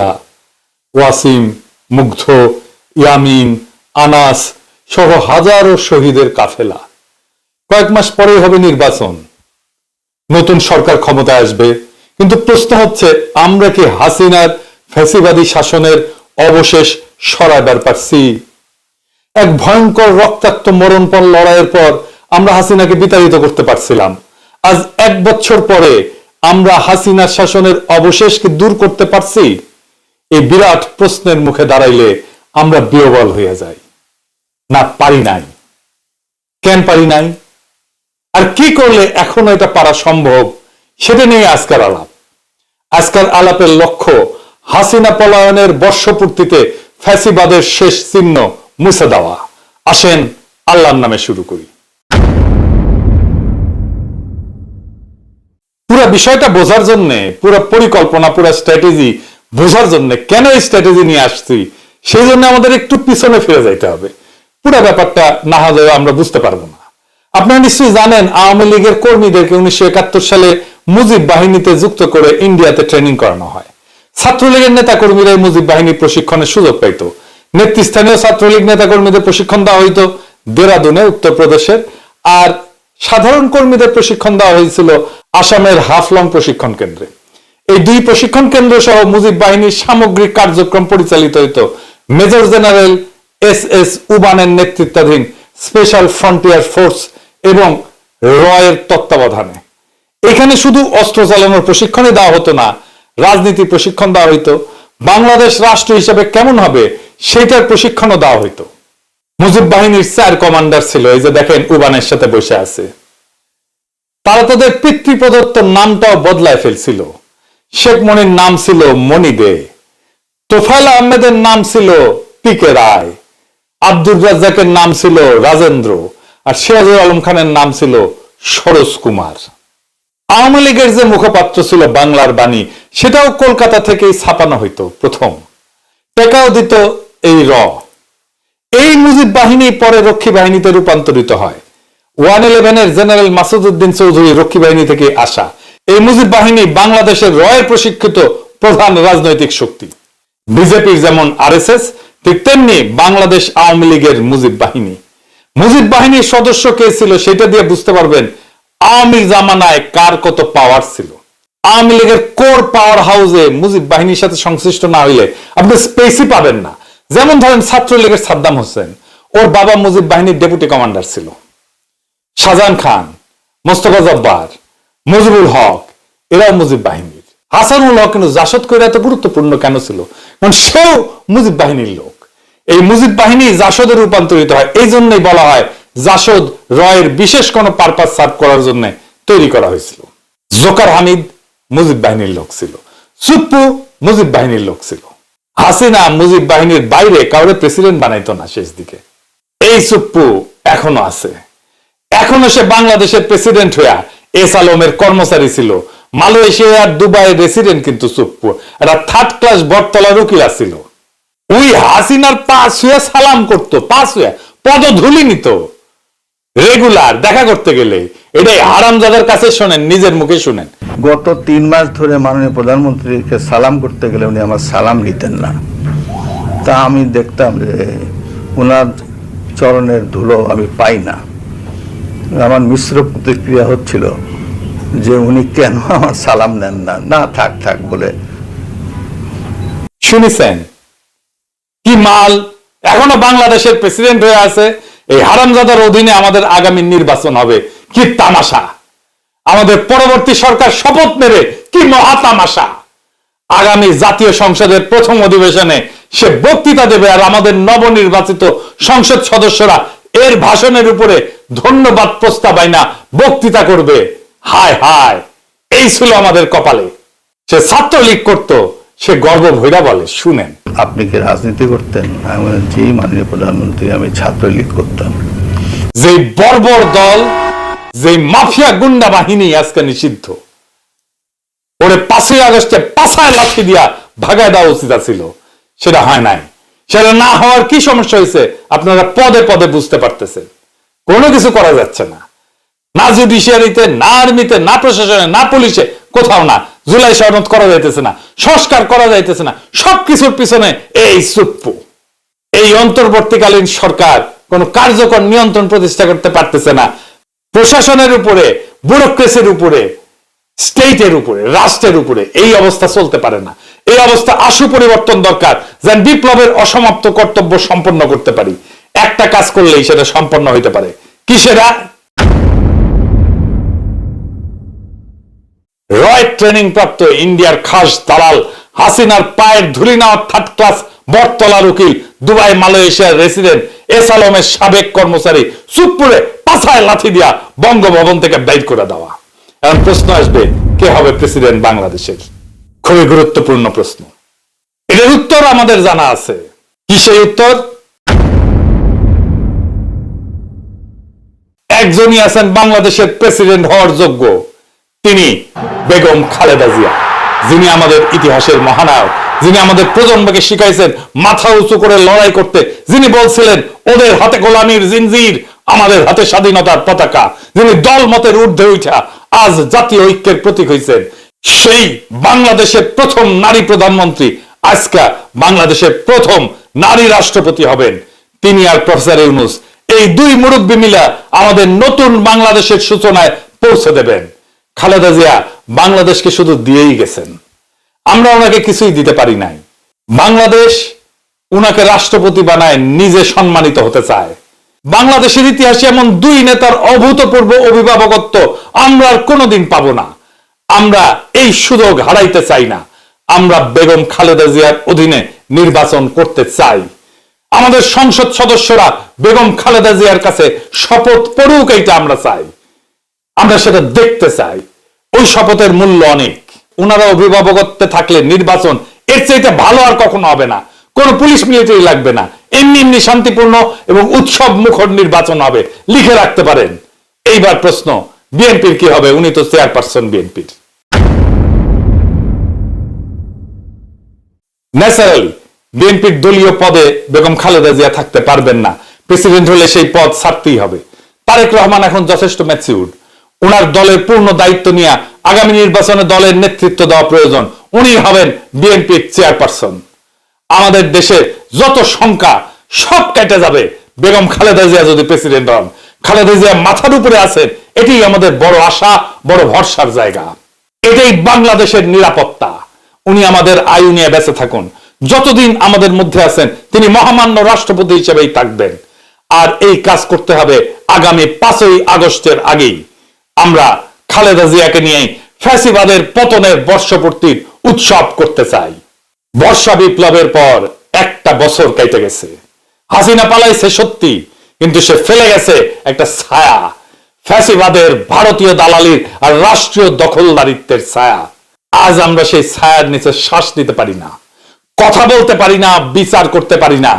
ওয়াসিম, মুগ্ধ, ইয়ামিন, আনাস সহ হাজারো শহীদের কাফেলা। কয়েক মাস পরেই হবে নির্বাচন। নতুন সরকার ক্ষমতায় আসবে। কিন্তু প্রশ্ন হচ্ছে, আমরা কি হাসিনার ফ্যাসিবাদী শাসনের অবশেষ সরাইবার পারছি? এক ভয়ঙ্কর রক্তাক্ত মরণপণ লড়াইয়ের পর আমরা হাসিনাকে বিতাড়িত করতে পারছিলাম। আজ এক বছর পরে আমরা হাসিনার শাসনের অবশেষকে দূর করতে পারছি? এই বিরাট প্রশ্নের মুখে দাঁড়াইলে আমরা বিয়বল হয়ে যাই। না, পারি নাই। কেন পারি নাই? আর কি করলে এখনও এটা পারা সম্ভব? সেটা নিয়ে আজকের আলাপ। আজকের আলাপের লক্ষ্য হাসিনা পলায়নের বর্ষপূর্তিতে ফ্যাসিবাদের শেষ চিহ্ন মুছে দেওয়া। আসেন, আল্লাহর নামে শুরু করি। পুরো বিষয়টা বোঝার জন্য, পুরো পরিকল্পনা, পুরো স্ট্র্যাটেজি বোঝার জন্য কেন স্ট্র্যাটেজি নিয়ে আসছি, সেই জন্য আমাদের একটু পিছনে ফিরে যাইতে হবে। পুরো ব্যাপারটা না হলে আমরা বুঝতে পারব না। আপনারা নিশ্চয়ই জানেন, আওয়ামী লীগের কর্মীদেরকে উনিশশো একাত্তর সালে মুজিব বাহিনীতে যুক্ত করে ইন্ডিয়াতে ট্রেনিং করানো হয়। ছাত্রলীগের নেতা কর্মীরা মুজিব বাহিনীর প্রশিক্ষণের সুযোগ পাইত। নেতৃস্থানীয় ছাত্রলীগ নেতা কর্মীদের প্রশিক্ষণ দেওয়া হইতো দেরাদুনে, উত্তরপ্রদেশের। আর সাধারণ কর্মীদের প্রশিক্ষণ দেওয়া হয়েছিল আসামের হাফলং প্রশিক্ষণ কেন্দ্রে। এই দুই প্রশিক্ষণ কেন্দ্র সহ মুজিব বাহিনীর সামগ্রিক কার্যক্রম পরিচালিত হইত। মেজর জেনারেল এস এস উবানের নেতৃত্বাধীন স্পেশাল ফ্রন্টিয়ার ফোর্স এবং রয়ের তত্ত্বাবধানে। এখানে শুধু অস্ত্র চালানোর প্রশিক্ষণই দেওয়া হতো না, রাজনীতি প্রশিক্ষণ দেওয়া হইতো। বাংলাদেশ রাষ্ট্র হিসেবে কেমন হবে সেটার প্রশিক্ষণও দেওয়া হইতো। মুজিব বাহিনীর চার কমান্ডার ছিল, এই যে দেখেন উবানের সাথে বসে আছে। তারা তাদের পিতৃ প্রদত্ত নামটাও বদলায় ফেলছিল। শেখ মনির নাম ছিল মনি দে তোফাইল আহমেদের নাম ছিল পিকে রায়। আব্দুর রাজ্জাকের নাম ছিল রাজেন্দ্র। আর সিরাজুল আলম খানের নাম ছিল সরোজ কুমার। আওয়ামী লীগের যে মুখপাত্র ছিল বাংলার বাণী, সেটাও কলকাতা থেকেই ছাপানো হইতো প্রথম। টেকাও দিত এই র। এই মুজিব বাহিনী পরে রক্ষী বাহিনীতে রূপান্তরিত হয়। ওয়ান ইলেভেনের জেনারেল মাসুদ উদ্দিন চৌধুরী রক্ষী বাহিনী থেকে আসা। এই মুজিব বাহিনী বাংলাদেশের রয়ের প্রশিক্ষিত প্রধান রাজনৈতিক শক্তি। বিজেপির যেমন আরএসএস, ঠিক তেমনি বাংলাদেশ আওয়ামী লীগের মুজিব বাহিনী। মুজিব বাহিনীর সদস্য কে ছিল সেটা দিয়ে বুঝতে পারবেন আওয়ামী জামানায় কার কত পাওয়ার ছিল। আওয়ামী লীগের কোর পাওয়ার হাউসে মুজিব বাহিনীর সাথে সংশ্লিষ্ট না হইলে আপনি স্পেসই পাবেন না। যেমন ধরেন ছাত্রলীগের সাদ্দাম হোসেন, ওর বাবা মুজিব বাহিনীর ডেপুটি কমান্ডার ছিল। শাহজাহান খান, মোস্তফা জব্বার মুজিবুল হক, এরাও মুজিব বাহিনীর। হাসানুল হক কিন্তু জাসদ করে এত গুরুত্বপূর্ণ কেন ছিল? কারণ সেও মুজিব বাহিনীর লোক। এই মুজিব বাহিনী জাসদে রূপান্তরিত হয়, এই জন্যই বলা হয় জাসদ রয়ের বিশেষ কোনো পারপাস সার্ভ করার জন্য তৈরি করা হয়েছিল। জোকার হামিদ মুজিব বাহিনীর লোক ছিল। সুপ্পু মুজিব বাহিনীর লোক ছিল। হাসিনা মুজিব বাহিনীর বাইরে কাউরে প্রেসিডেন্ট বানাইতো না শেষ দিকে। এই সুপ্পু এখনও আছে। এখনও সে বাংলাদেশের প্রেসিডেন্ট হইয়া এস আলমের কর্মচারী ছিল। মালয়েশিয়ার দুবাইয়ের রেসিডেন্ট কিন্তু সুপ্পু। একটা থার্ড ক্লাস বটতলা রুকিরা ছিল ওই হাসিনার পাশ হয়ে সালাম করতো পাশ হয়ে পদধূলি নিত। রেগুলার দেখা করতে গেলে এটাই হারামজাদার কাছে শোনেন, নিজের মুখে শুনেন। গত তিন মাস ধরে মাননীয় প্রধানমন্ত্রীকে সালাম করতে গেলে উনি আমার সালাম নিতেন না। তা আমি দেখতাম যে ওনার চরণের ধুলো আমি পাই না। আমার মিশ্র প্রতিক্রিয়া হচ্ছিল যে উনি কেন আমার সালাম নেন না? না, থাক থাক, বলে। শুনেছেন? কি মাল? এখনও বাংলাদেশের প্রেসিডেন্ট হয়ে আছে। এই হারামজাদার অধীনে আমাদের আগামী নির্বাচন হবে। কি তামাশা? আমাদের পরবর্তী সরকার শপথ নেবে। কি মহা তামাশা আগামী জাতীয় সংসদের প্রথম অধিবেশনে সে বক্তৃতা দেবে আর আমাদের নবনির্বাচিত সংসদ সদস্যরা এর ভাষণের উপরে ধন্যবাদ প্রস্তাব আইনা বক্তৃতা করবে। হায় হায় এই ছিল আমাদের কপালে। সে ছাত্রলীগ করত সে গর্ব ভৈরা বলে শুনেন। আপনি কি রাজনীতি করতেন? আমি জি মাননীয় প্রধানমন্ত্রী আমি ছাত্রলীগ করতাম। যে বর্বর দল যে মাফিয়া গুন্ডা বাহিনী আজকে নিষিদ্ধ। ওরে পাঁচই আগস্টে পাশায় লাঠি দিয়া ভাগায় দেওয়া উচিত ছিল সেটা হয় নাই। সেটা না হওয়ার কি সমস্যা হয়েছে? আপনারা পদে পদে বুঝতে পারতেছেন। কোনো কিছু করা যাচ্ছে না। না জুডিশিয়ারিতে না আর্মিতে না প্রশাসনে, না পুলিশে কোথাও না। জুলাই সনদ করা যাইতেছে না, সংস্কার করা যাইতেছে না। সবকিছুর পিছনে এই সুপ্পু। এই অন্তর্বর্তীকালীন সরকার কোন কার্যকর নিয়ন্ত্রণ প্রতিষ্ঠা করতে পারতেছে না। প্রশাসনের উপরে ব্যুরোক্রেসির উপরে স্টেটের উপরে, রাষ্ট্রের উপরে এই অবস্থা চলতে পারে না। এই অবস্থা আশু পরিবর্তন দরকার। যেন বিপ্লবের অসমাপ্ত কর্তব্য সম্পন্ন করতে পারি। একটা কাজ করলেই সেটা সম্পন্ন হইতে পারে। কি সেটা রয় ট্রেনিং প্রাপ্ত ইন্ডিয়ার খাস দালাল হাসিনার পায়ের ধুলি নেওয়া থার্ড ক্লাস বটতলার উকিল, দুবাই, মালয়েশিয়ার রেসিডেন্ট এস আলমের সাবেক কর্মচারী সুপুরে পাছায় লাথি দিয়া বঙ্গভবন থেকে বাইর করে দেওয়া। এখন প্রশ্ন আসবে, কে হবে প্রেসিডেন্ট বাংলাদেশের? খুবই গুরুত্বপূর্ণ প্রশ্ন। এটার উত্তর আমাদের জানা আছে। কি সেই উত্তর? একজনই আছেন বাংলাদেশের প্রেসিডেন্ট হওয়ার যোগ্য। তিনি বেগম খালেদা জিয়া, যিনি আমাদের ইতিহাসের মহানায়ক, যিনি আমাদের প্রজন্মকে শিখাইছেন মাথা উঁচু করে লড়াই করতে, যিনি বলছিলেন, ওদের হাতে গোলামির জিনজির, আমাদের হাতে স্বাধীনতার পতাকা। যিনি দল মতের ঊর্ধ্বে উঠা আজ জাতীয় ঐক্যের প্রতীক হয়েছেন সেই বাংলাদেশের প্রথম নারী প্রধানমন্ত্রী আজকা বাংলাদেশের প্রথম নারী রাষ্ট্রপতি হবেন। তিনি আর প্রফেসর ইউনুস। এই দুই মুরব্বী মিলা আমাদের নতুন বাংলাদেশের সূচনায় পৌঁছে দেবেন। খালেদা জিয়া বাংলাদেশকে শুধু দিয়েই গেছেন। আমরা ওনাকে কিছুই দিতে পারি নাই। বাংলাদেশ উনাকে রাষ্ট্রপতি বানায় নিজে সম্মানিত হতে চায়। বাংলাদেশের ইতিহাসে এমন দুই নেতার অভূতপূর্ব অভিভাবকত্ব আমরা আর কোনোদিন পাবো না। আমরা এই সুযোগ হারাইতে চাই না। আমরা বেগম খালেদা জিয়ার অধীনে নির্বাচন করতে চাই। আমাদের সংসদ সদস্যরা বেগম খালেদা জিয়ার কাছে শপথ পড়ুক এইটা আমরা চাই। আমরা সেটা দেখতে চাই। ওই শপথের মূল্য অনেক। ওনারা অভিভাবকত্বে থাকলে নির্বাচন এর চাইতে ভালো আর কখনো হবে না। কোনো পুলিশ মিলিটারি লাগবে না। এমনি এমনি শান্তিপূর্ণ এবং উৎসব মুখর নির্বাচন হবে। লিখে রাখতে পারেন। এইবার প্রশ্ন, বিএনপির কি হবে? উনি তো চেয়ারপারসন বিএনপির। ন্যাচারালি বিএনপির দলীয় পদে বেগম খালেদা জিয়া থাকতে পারবেন না। প্রেসিডেন্ট হলে সেই পদ ছাড়তেই হবে। তারেক রহমান এখন যথেষ্ট ম্যাচিউর ওনার দলের পূর্ণ দায়িত্ব নিয়ে আগামী নির্বাচনে দলের নেতৃত্ব দেওয়া প্রয়োজন। উনি হবেন বিএনপির চেয়ারপারসন। আমাদের দেশে যত সংখ্যা সব কেটে যাবে। বেগম খালেদা জিয়া যদি প্রেসিডেন্ট হন, খালেদা জিয়া মাথার উপরে আছেন এটি আমাদের বড় আশা, বড় ভরসার জায়গা। এটাই বাংলাদেশের নিরাপত্তা। উনি আমাদের আয়ু নিয়ে বেঁচে থাকুন। যতদিন আমাদের মধ্যে আছেন, তিনি মহামান্য রাষ্ট্রপতি হিসেবেই থাকবেন। আর এই কাজ করতে হবে আগামী পাঁচই আগস্টের আগেই। আমরা খালেদা জিয়াকে নিয়ে ফ্যাসিবাদের পতনের বর্ষপূর্তির উৎসব করতে চাই। বর্ষা বিপ্লবের পর একটা বছর কেটে গেছে। হাসিনা পালাইছে সত্যি, কিন্তু সে ফেলে গেছে একটা ছায়া। ফ্যাসিবাদের ভারতীয় দালালির আর রাষ্ট্রীয় দখলদারিত্বের ছায়া। আজ আমরা সেই ছায়ার নিচে শ্বাস নিতে পারি না, কথা বলতে পারি না, বিচার করতে পারি না।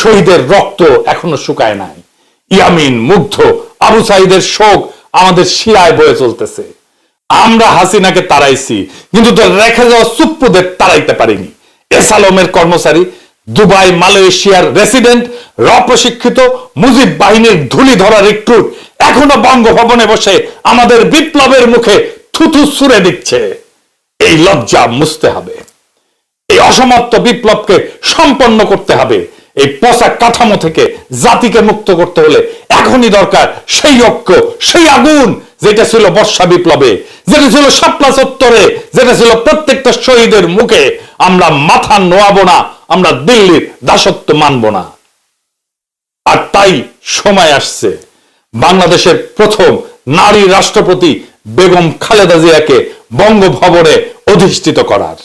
শহীদের রক্ত এখনও শুকায় নাই। ইয়ামিন, মুগ্ধ, আবু সাইদের শোক আমাদের শিরায় বয়ে চলতেছে। আমরা হাসিনাকে তাড়াইছি, কিন্তু তো রেখে যাওয়া সুপ্পুদের তাড়াইতে পারিনি। এস আলমের কর্মচারী, দুবাই, মালয়েশিয়ার রেসিডেন্ট র প্রশিক্ষিত মুজিব বাহিনীর ধুলি ধরা রিক্রুট এখনও বঙ্গভবনে বসে আমাদের বিপ্লবের মুখে থুথু সুরে দিচ্ছে। এই লজ্জা মুছতে হবে। এই অসমাপ্ত বিপ্লবকে সম্পন্ন করতে হবে। এই পচা কাঠামো থেকে জাতিকে মুক্ত করতে হলে এখনই দরকার সেই ঐক্য, সেই আগুন, যেটা ছিল বর্ষা বিপ্লবে, যেটা ছিল শাপলা চত্বরে, যেটা ছিল প্রত্যেকটা শহীদের মুখে। আমরা মাথা নোয়াবো না, আমরা দিল্লির দাসত্ব মানব না। আর তাই সময় আসছে। বাংলাদেশের প্রথম নারী রাষ্ট্রপতি বেগম খালেদা জিয়াকে বঙ্গভবনে অধিষ্ঠিত করার।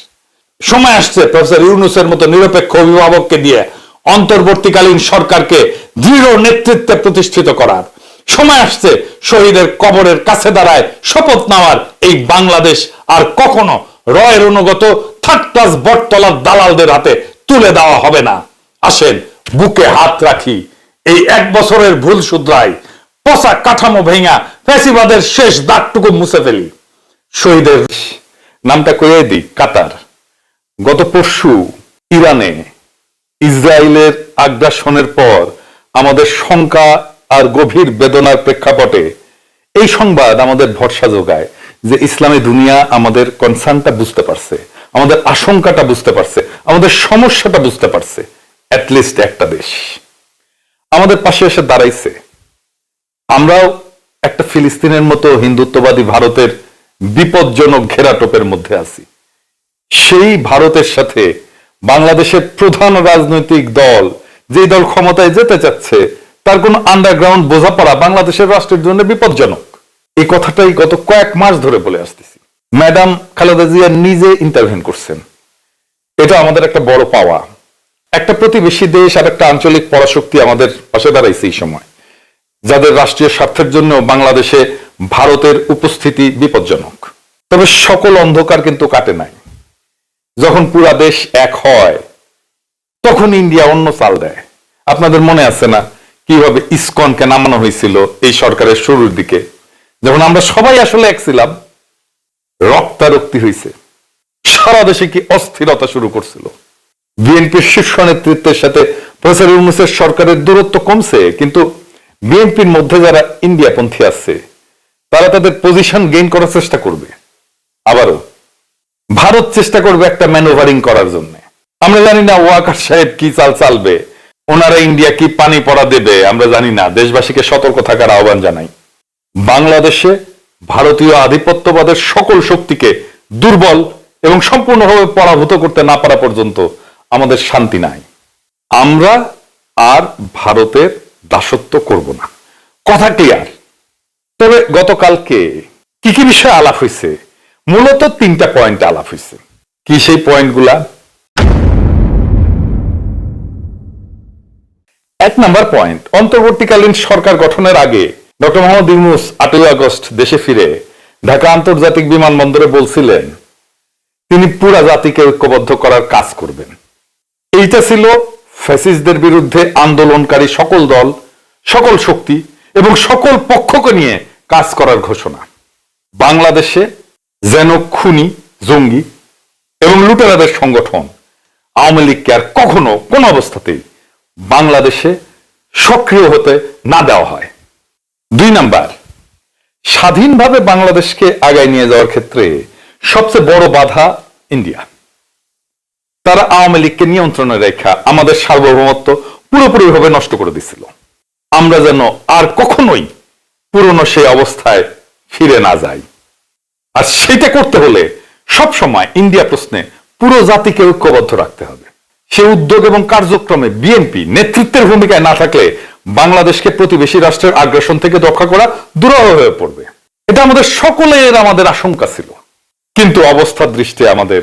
সময় আসছে প্রফেসর ইউনুসের মতো নিরপেক্ষ অভিভাবককে দিয়ে অন্তর্বর্তীকালীন সরকারকে দৃঢ় নেতৃত্বে প্রতিষ্ঠিত করার। সময় আসছে শহীদের কবরের কাছে দাঁড়ায় শপথ নেওয়ার এই বাংলাদেশ আর কখনো রয়ের অনুগত থার্ড ক্লাস বটতলার দালালদের হাতে তুলে দেওয়া হবে না। আসেন, বুকে হাত রাখি। এই এক বছরের ভুল শুধরাই পচা কাঠামো ভেঙা ফ্যাসিবাদের শেষ দাগটুকু মুছে ফেলি। শহীদের নামটা কয়ে দিই কাতার। গত পরশু ইরানে ইসরায়েলের আগ্রাসনের পর আমাদের শঙ্কা আর গভীর বেদনার প্রেক্ষাপটে এই সংবাদ আমাদের ভরসা যোগায় যে ইসলামী দুনিয়া আমাদের কনসার্নটা বুঝতে পারছে, আমাদের আশঙ্কাটা বুঝতে পারছে, আমাদের সমস্যাটা বুঝতে পারছে অ্যাটলিস্ট একটা দেশ। আমাদের পাশে এসে দাঁড়াইছে। আমরাও একটা ফিলিস্তিনের মতো হিন্দুত্ববাদী ভারতের বিপজ্জনক ঘেরাটোপের মধ্যে আছি। সেই ভারতের সাথে বাংলাদেশের প্রধান রাজনৈতিক দল যে দল ক্ষমতায় যেতে চাচ্ছে, তার কোন আন্ডারগ্রাউন্ড বোঝাপড়া বাংলাদেশের রাষ্ট্রের জন্য বিপজ্জনক। এই কথাটাই গত কয়েক মাস ধরে বলে আসতেছি। ম্যাডাম খালেদা জিয়া নিজে ইন্টারভেন করছেন। এটা আমাদের একটা বড় পাওয়া। একটা প্রতিবেশী দেশ আর একটা আঞ্চলিক পরাশক্তি আমাদের পাশে দাঁড়াইছে এই সময়। যাদের রাষ্ট্রীয় স্বার্থের জন্য বাংলাদেশে ভারতের উপস্থিতি বিপজ্জনক। তবে সকল অন্ধকার কিন্তু কাটে নাই। যখন পুরা দেশ এক হয়, তখন ইন্ডিয়া অন্য চাল দেয়। আপনাদের মনে আছে না কীভাবে ইসকনকে নামানো হয়েছিল এই সরকারের শুরুর দিকে? যখন আমরা সবাই আসলে এক ছিলাম, রক্তারক্তি হয়েছে। সারা দেশে কি অস্থিরতা শুরু করছিল? বিএনপির শীর্ষ নেতৃত্বের সাথে প্রফেসর ইউনুসের সরকারের দূরত্ব কমছে, কিন্তু বিএনপির মধ্যে যারা ইন্ডিয়াপন্থী আছে তারা তাদের পজিশন গেইন করার চেষ্টা করবে। আবারও, ভারত চেষ্টা করবে একটা ম্যানোভারিং করার জন্য। আমরা জানি না ওয়াকার সাহেব কি চাল চালবে, ওনারা ইন্ডিয়া কি পানি পড়া দেবে, আমরা জানি না। দেশবাসীকে সতর্ক থাকার আহ্বান জানাই। বাংলাদেশে ভারতীয় আধিপত্যবাদের সকল শক্তিকে দুর্বল এবং সম্পূর্ণভাবে পরাভূত করতে না পারা পর্যন্ত আমাদের শান্তি নাই। আমরা আর ভারতের দাসত্ব করব না। কথা ক্লিয়ার তবে গতকালকে কি কি বিষয়ে আলাপ হয়েছে? মূলত তিনটা পয়েন্ট আলাপ হয়েছে। কি সেই পয়েন্টগুলা এক নাম্বার পয়েন্ট অন্তর্বর্তীকালীন সরকার গঠনের আগে ডক্টর মোহাম্মদ ইউনুস আটই আগস্ট দেশে ফিরে ঢাকা আন্তর্জাতিক বিমানবন্দরে বলছিলেন, তিনি পুরা জাতিকে ঐক্যবদ্ধ করার কাজ করবেন। এইটা ছিল ফ্যাসিস্টদের বিরুদ্ধে আন্দোলনকারী সকল দল, সকল শক্তি এবং সকল পক্ষকে নিয়ে কাজ করার ঘোষণা। বাংলাদেশে যেন খুনি, জঙ্গি এবং লুটেরাদের সংগঠন আওয়ামী লীগকে আর কখনো কোন অবস্থাতেই বাংলাদেশে সক্রিয় হতে না দেওয়া হয়। দুই নাম্বার, স্বাধীনভাবে বাংলাদেশকে আগায় নিয়ে যাওয়ার ক্ষেত্রে সবচেয়ে বড় বাধা ইন্ডিয়া। তারা আওয়ামী লীগকে নিয়ন্ত্রণে রেখা আমাদের সার্বভৌমত্ব পুরোপুরিভাবে নষ্ট করে দিছিল। আমরা যেন আর কখনোই পুরনো সেই অবস্থায় ফিরে না যাই। আর সেটা করতে হলে সব সময় ইন্ডিয়া প্রশ্নে পুরো জাতিকে ঐক্যবদ্ধ রাখতে হবে। সে উদ্যোগ এবং কার্যক্রমে বিএনপি নেতৃত্বের ভূমিকায় না থাকলে বাংলাদেশকে প্রতিবেশী রাষ্ট্রের আগ্রাসন থেকে রক্ষা করা দুরহ হয়ে পড়বে। এটা আমাদের সকলের আমাদের আশঙ্কা ছিল। কিন্তু অবস্থার দৃষ্টি আমাদের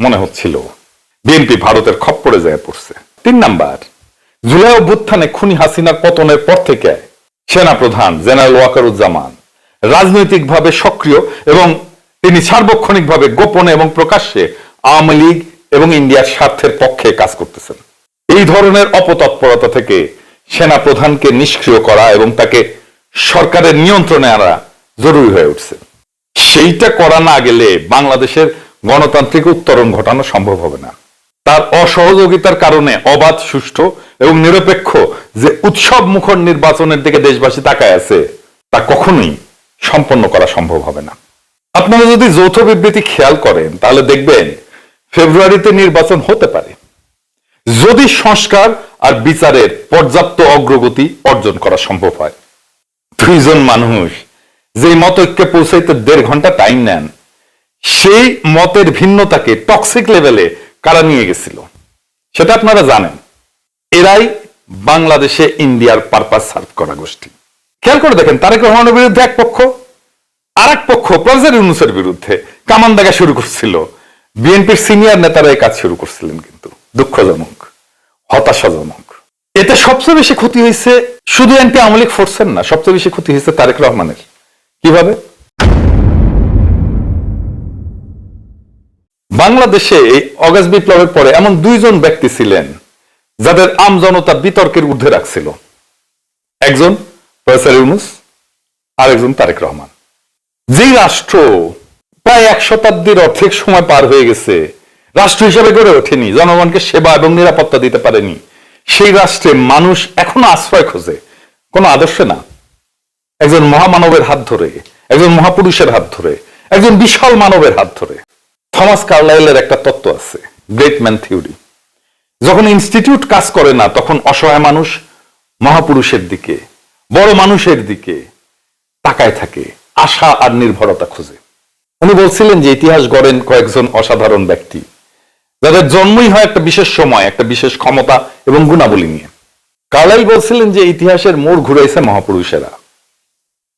মনে হচ্ছিল, বিএনপি ভারতের খপ্পরে যায় পড়ছে। তিন নাম্বার, জুলাই অভ্যুত্থানে খুনি হাসিনার পতনের পর থেকে সেনা প্রধান জেনারেল ওয়াকারুজ্জামান রাজনৈতিকভাবে সক্রিয় এবং তিনি সার্বক্ষণিকভাবে গোপনে এবং প্রকাশ্যে আওয়ামী লীগ এবং ইন্ডিয়ার স্বার্থের পক্ষে কাজ করতেছেন। এই ধরনের অপতৎপরতা থেকে সেনা প্রধানকে নিষ্ক্রিয় করা এবং তাকে সরকারের নিয়ন্ত্রণে আনা জরুরি হয়ে উঠছে। সেইটা করা না গেলে বাংলাদেশের গণতান্ত্রিক উত্তরণ ঘটানো সম্ভব হবে না। তার অসহযোগিতার কারণে অবাধ, সুষ্ঠু এবং নিরপেক্ষ যে উৎসব মুখর নির্বাচনের দিকে দেশবাসী তাকায় আছে, তা কখনোই সম্পন্ন করা সম্ভব হবে না। আপনারা যদি যৌথ বিবৃতি খেয়াল করেন, তাহলে দেখবেন ফেব্রুয়ারিতে নির্বাচন হতে পারে। যদি সংস্কার আর বিচারের পর্যাপ্ত অগ্রগতি অর্জন করা সম্ভব হয়। দুইজন মানুষ যে মত ঐক্যে পৌঁছাইতে দেড় ঘণ্টা টাইম নেন, সেই মতের ভিন্নতাকে টক্সিক লেভেলে কারা নিয়ে গেছিল? সেটা আপনারা জানেন। এরাই বাংলাদেশে ইন্ডিয়ার পারপাস সার্ভ করা গোষ্ঠী। খেয়াল করে দেখেন, তারেক রহমানের বিরুদ্ধে এক পক্ষ আর এক পক্ষ, প্রফেসর ইউনুসের বিরুদ্ধে কামান দেখা শুরু করছিল। বিএনপির সিনিয়র নেতারা এই কাজ শুরু করছিলেন কিন্তু, দুঃখজনক, হতাশাজনক। এতে সবচেয়ে বেশি ক্ষতি হয়েছে শুধু এনপি আওয়ামী লীগ ফোর্সের না, সবচেয়ে বেশি ক্ষতি হয়েছে তারেক রহমানের। কীভাবে? বাংলাদেশে এই অগাস্ট বিপ্লবের পরে এমন দুইজন ব্যক্তি ছিলেন যাদের আম জনতা বিতর্কের ঊর্ধ্বে রাখছিল। একজন প্রফেসর ইউনুস আর একজন তারেক রহমান। যেই রাষ্ট্র প্রায় এক শতাব্দীর অর্ধেক সময় পার হয়ে গেছে, রাষ্ট্র হিসেবে গড়ে ওঠেনি, জনগণকে সেবা এবং নিরাপত্তা দিতে পারেনি, সেই রাষ্ট্রে মানুষ এখনও আশ্রয় খোঁজে, কোনো আদর্শে না। একজন মহামানবের হাত ধরে, একজন মহাপুরুষের হাত ধরে, একজন বিশাল মানবের হাত ধরে। থমাস কার্লাইলের একটা তত্ত্ব আছে গ্রেট ম্যান থিওরি যখন ইনস্টিটিউট কাজ করে না, তখন অসহায় মানুষ মহাপুরুষের দিকে, বড় মানুষের দিকে তাকায় থাকে, আশা আর নির্ভরতা খুঁজে। উনি বলছিলেন যে ইতিহাস গড়েন কয়েকজন অসাধারণ ব্যক্তি, যাদের জন্মই হয় একটা বিশেষ সময়, একটা বিশেষ ক্ষমতা এবং গুণাবলী নিয়ে। কার্লাইল বলছিলেন যে ইতিহাসের মোড় ঘুরাইছে মহাপুরুষেরা,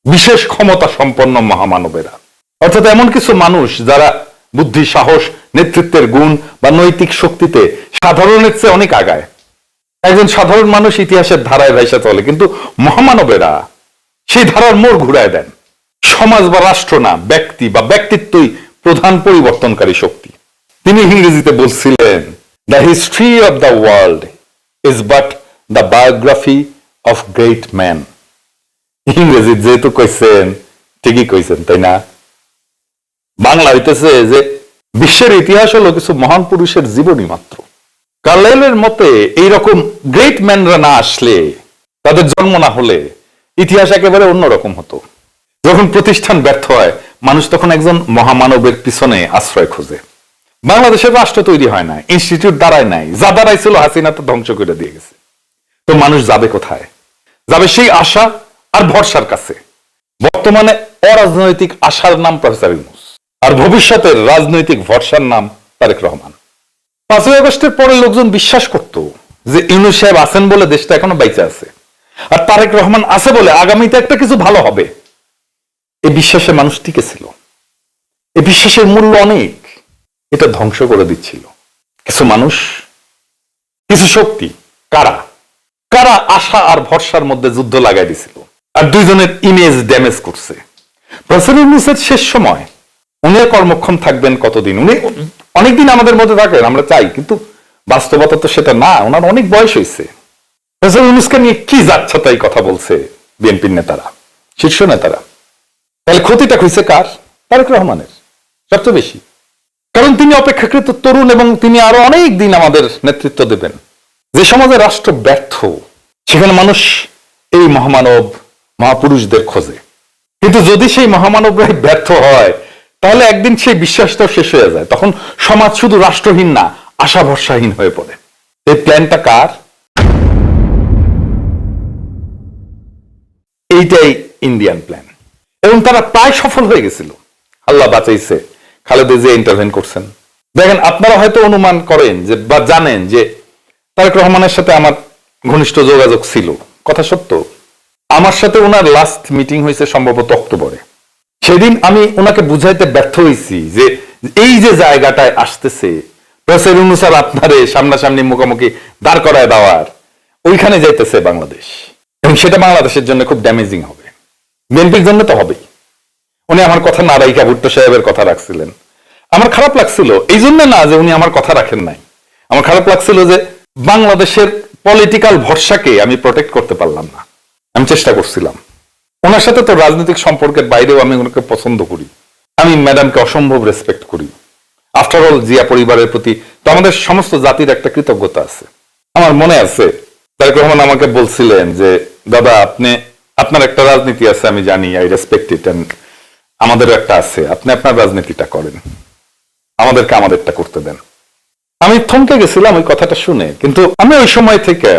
বিশেষ ক্ষমতা সম্পন্ন মহামানবেরা। অর্থাৎ এমন কিছু মানুষ যারা বুদ্ধি, সাহস, নেতৃত্বের গুণ বা নৈতিক শক্তিতে সাধারণের চেয়ে অনেক আগায়। একজন সাধারণ মানুষ ইতিহাসের ধারায় ভাইসা চলে, কিন্তু মহামানবেরা সেই ধারার মোড় ঘুরায় দেন। সমাজ বা রাষ্ট্র না, ব্যক্তি বা ব্যক্তিত্বই প্রধান পরিবর্তনকারী শক্তি। তিনি ইংরেজিতে বলছিলেন the history of the world is but the biography of great man ইংরেজি যেহেতু কইছেন, ঠিকই কইছেন, তাই না? বাংলা হইতেছে যে বিশ্বের ইতিহাস হলো কিছু মহান পুরুষের জীবনী মাত্র। কার্লাইলের মতে এইরকম গ্রেট ম্যানরা না আসলে, তাদের জন্ম না হলে ইতিহাস একেবারে অন্যরকম হতো। যখন প্রতিষ্ঠান ব্যর্থ হয়, মানুষ তখন একজন মহামানবের পিছনে আশ্রয় খোঁজে। বাংলাদেশের রাষ্ট্র তৈরি হয় না, ইনস্টিটিউট দাঁড়ায় নাই, যা দাঁড়াইছিল হাসিনা তো ধ্বংস করে দিয়ে গেছে। তো মানুষ যাবে কোথায়? যাবে সেই আশা আর ভরসার কাছে। বর্তমানে অরাজনৈতিক আশার নাম প্রফেসর ইউনুস আর ভবিষ্যতের রাজনৈতিক ভরসার নাম তারেক রহমান। পাঁচই আগস্টের পরে লোকজন বিশ্বাস করত যে ইউনুস সাহেব আছেন বলে দেশটা এখনও বাইচে আছে। আর তারেক রহমান আছে বলে আগামীতে একটা কিছু ভালো হবে। এই বিশ্বাসে মানুষ টিকে ছিল। এই বিশ্বাসের মূল্য অনেক। এটা ধ্বংস করে দিচ্ছিল। কিছু মানুষ, কিছু শক্তি, কারা? কারা আশা আর ভরসার মধ্যে যুদ্ধ লাগাই দিছিল? আর দুইজনের ইমেজ ড্যামেজ করছে। প্রফেসর ইউনুসের শেষ সময় উনি কর্মক্ষম থাকবেন কতদিন? উনি অনেকদিন আমাদের মধ্যে থাকেন, আমরা চাই, কিন্তু বাস্তবতা তো সেটা না, ওনার অনেক বয়স হয়েছে। প্রফেসর ইউনুসকে নিয়ে কি যাচ্ছে তাই কথা বলছে বিএনপির নেতারা, শীর্ষ নেতারা? তাহলে ক্ষতিটা হয়েছে কার? তারেক রহমানের, সবচেয়ে বেশি। কারণ তিনি অপেক্ষাকৃত তরুণ এবং তিনি আরও অনেক দিন আমাদের নেতৃত্ব দেবেন। যে সমাজে রাষ্ট্র ব্যর্থ, সেখানে মানুষ এই মহামানব মহাপুরুষদের খোঁজে। কিন্তু যদি সেই মহামানবরাই ব্যর্থ হয় তাহলে একদিন সেই বিশ্বাসটাও শেষ হয়ে যায়। তখন সমাজ শুধু রাষ্ট্রহীন না আশা ভরসাহীন হয়ে পড়ে। এই প্ল্যানটা কার? এইটাই ইন্ডিয়ান প্ল্যান এবং তারা প্রায় সফল হয়ে গেছিল। আল্লাহ বাঁচাইছে। খালেদা যে ইন্টারভেন করছেন। দেখেন, আপনারা হয়তো অনুমান করেন যে, বা জানেন যে, তারেক রহমানের সাথে আমার ঘনিষ্ঠ যোগাযোগ ছিল। কথা সত্য? আমার সাথে ওনার লাস্ট মিটিং হয়েছে সম্ভবত অক্টোবরে। সেদিন আমি ওনাকে বুঝাইতে ব্যর্থ হয়েছি যে এই যে জায়গাটায় আসতেছে, প্রফেসর ইউনুসার আপনারে সামনাসামনি মুখোমুখি দাঁড় করায় দেওয়ার, ওইখানে যাইতেছে বাংলাদেশ। এবং সেটা বাংলাদেশের জন্য খুব ড্যামেজিং হবে। বিএনপির জন্য তো হবেই। উনি আমার কথা না রাইকা ভুট্টো সাহেবের কথা রাখছিলেন। আমার খারাপ লাগছিল, এই জন্য না যে উনি আমার কথা রাখেন নাই। আমার খারাপ লাগছিল যে বাংলাদেশের পলিটিক্যাল ভরসাকে আমি প্রোটেক্ট করতে পারলাম না। আমি চেষ্টা করছিলাম। ওনার সাথে তো রাজনৈতিক সম্পর্কের বাইরেও আমি ওনাকে পছন্দ করি। আমি ম্যাডামকে অসম্ভব রেসপেক্ট করি। আফটার অল জিয়া পরিবারের প্রতি তো আমাদের সমস্ত জাতির একটা কৃতজ্ঞতা আছে। আমার মনে আছে, তারেক রহমান আমাকে বলছিলেন যে, দাদা, আপনি, আপনার একটা রাজনীতি আছে, আমি জানি আই রেসপেক্ট ইট অ্যান্ড আমাদেরও একটা আছে, আপনি আপনার রাজনীতিটা করেন। আমাদেরকে আমাদেরটা করতে দেন। আমি থমকে গেছিলাম ওই কথাটা শুনে, কিন্তু আমি ওই সময় থেকে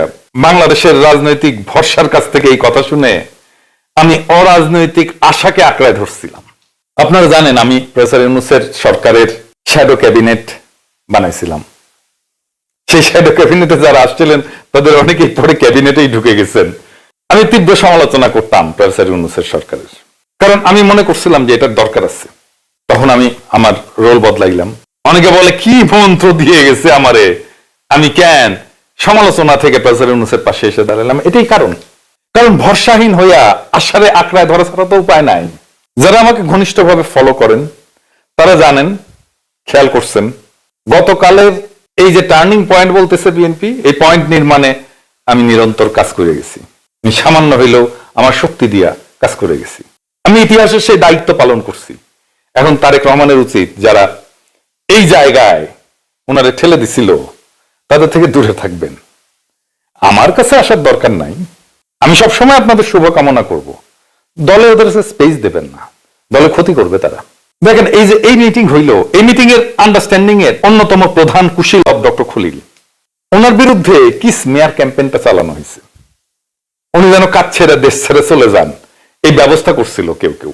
বাংলাদেশের রাজনৈতিক ভরসার কাছ থেকে এই কথা শুনে আমি অরাজনৈতিক আশাকে আঁকড়ায় ধরছিলাম। আপনারা জানেন, আমি প্রফেসর ইউনুসের সরকারের শ্যাডো ক্যাবিনেট বানাইছিলাম। সেই শ্যাডো ক্যাবিনেটে যারা আসছিলেন, তাদের অনেকেই পরে ক্যাবিনেটেই ঢুকে গেছেন। আমি তীব্র সমালোচনা করতাম প্রফেসর ইউনুসের সরকারের। কারণ আমি মনে করছিলাম যে এটার দরকার আছে। তখন আমি আমার রোল বদলাইলাম। অনেকে বলে, কি মন্ত্র দিয়ে গেছে আমারে? আমি, কেন? সমালোচনা থেকে প্রফেসর ইউনুসের পাশে এসে দাঁড়ালাম। এটাই কারণ। কারণ ভরসাহীন হইয়া আশারে আঁকড়ায় ধরা ছাড়া তো উপায় নাই। যারা আমাকে ঘনিষ্ঠভাবে ফলো করেন, তারা জানেন, খেয়াল করছেন, গতকালের এই যে টার্নিং পয়েন্ট বলতেছে বিএনপি এই পয়েন্ট নির্মাণে আমি নিরন্তর কাজ করে গেছি। আমি সামান্য হইলেও আমার শক্তি দিয়া কাজ করে গেছি। আমি ইতিহাসের সেই দায়িত্ব পালন করছি। এখন তারেক রহমানের উচিত যারা এই জায়গায় ওনারে ঠেলে দিছিল, তাদের থেকে দূরে থাকবেন। আমার কাছে আসার দরকার নাই। আমি সবসময় আপনাদের শুভকামনা করব। দলে ওদের স্পেস দেবেন না। দলে ক্ষতি করবে তারা। দেখেন, এই যে এই মিটিং হইল, এই মিটিং এর আন্ডারস্ট্যান্ডিং এর অন্যতম প্রধান কুশীল অব ডক্টর খলিল। ওনার বিরুদ্ধে কি স্মেয়ার ক্যাম্পেইনটা চালানো হয়েছে? উনি যেন কাজ ছেড়ে দেশ ছেড়ে চলে যান। এই ব্যবস্থা করছিল কেউ কেউ।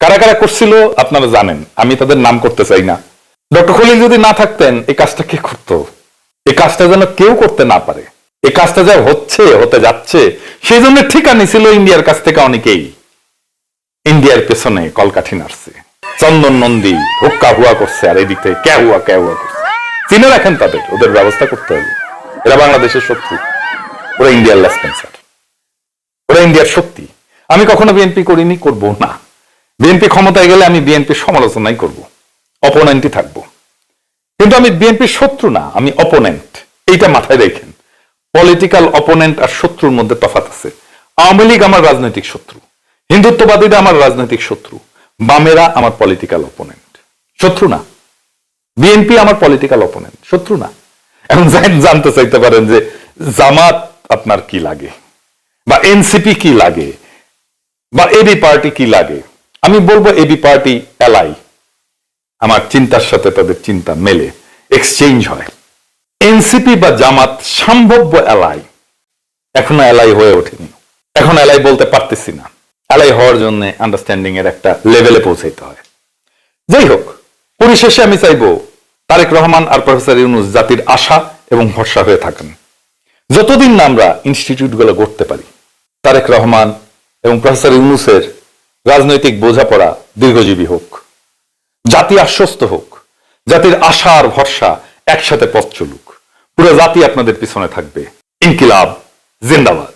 কারা কারা করছিল, আপনারা জানেন। আমি তাদের নাম করতে চাই না। ডক্টর খলিল যদি না থাকতেন, এই কাজটা কে করতো? এই কাজটা যেন কেউ করতে না পারে। এই কাজটা যা হচ্ছে, হতে যাচ্ছে সেই জন্য ঠিকানি ছিল ইন্ডিয়ার কাছ থেকে অনেকেই। ইন্ডিয়ার পেছনে কলকাঠি নাড়ছে। চন্দন নন্দী হুক্কা হুয়া করছে, আর এদিক থেকে ক্যা হুয়া ক্যা হুয়া করছে। চিনে রাখেন তাদের, ওদের ব্যবস্থা করতে হবে। এরা বাংলাদেশের শত্রু। ওরা ইন্ডিয়ার লেসপেন্সার ওরা ইন্ডিয়ার শক্তি। আমি কখনো বিএনপি করিনি করব না। বিএনপি ক্ষমতায় গেলে আমি বিএনপির সমালোচনাই করব। অপোনেন্টই থাকব। কিন্তু আমি বিএনপির শত্রু না, আমি অপোনেন্ট এইটা মাথায় রেখেন। পলিটিক্যাল অপোনেন্ট আর শত্রুর মধ্যে তফাৎ আছে। আওয়ামী লীগ আমার রাজনৈতিক শত্রু। হিন্দুত্ববাদীরা আমার রাজনৈতিক শত্রু। বামেরা আমার পলিটিক্যাল অপোনেন্ট শত্রু না। বিএনপি আমার পলিটিক্যাল অপোনেন্ট শত্রু না। এখন জান- জানতে চাইতে পারেন যে জামাত আপনার কি লাগে? বা এনসিপি কি লাগে? বা এবি পার্টি কি লাগে? আমি বলব এবি পার্টি এলাই আমার চিন্তার সাথে তাদের চিন্তা মেলে। এক্সচেঞ্জ হয়। এনসিপি বা জামাত সম্ভাব্য এলাই এখনও এলাই হয়ে ওঠেনি। এখন এলাই বলতে পারতেছি না। এলাই হওয়ার জন্য আন্ডারস্ট্যান্ডিং এর একটা লেভেলে পৌঁছাইতে হয়। যাই হোক, পরিশেষে আমি চাইব তারেক রহমান আর প্রফেসর ইউনুস জাতির আশা এবং ভরসা হয়ে থাকেন। যতদিন না আমরা ইনস্টিটিউটগুলো গড়তে পারি, তারেক রহমান এবং প্রফেসর ইউনুসের রাজনৈতিক বোঝাপড়া দীর্ঘজীবী হোক, জাতি আশ্বস্ত হোক, জাতির আশা আর ভরসা একসাথে পথ চলুক। পুরো জাতি আপনাদের পিছনে থাকবে। ইনকিলাব জিন্দাবাদ।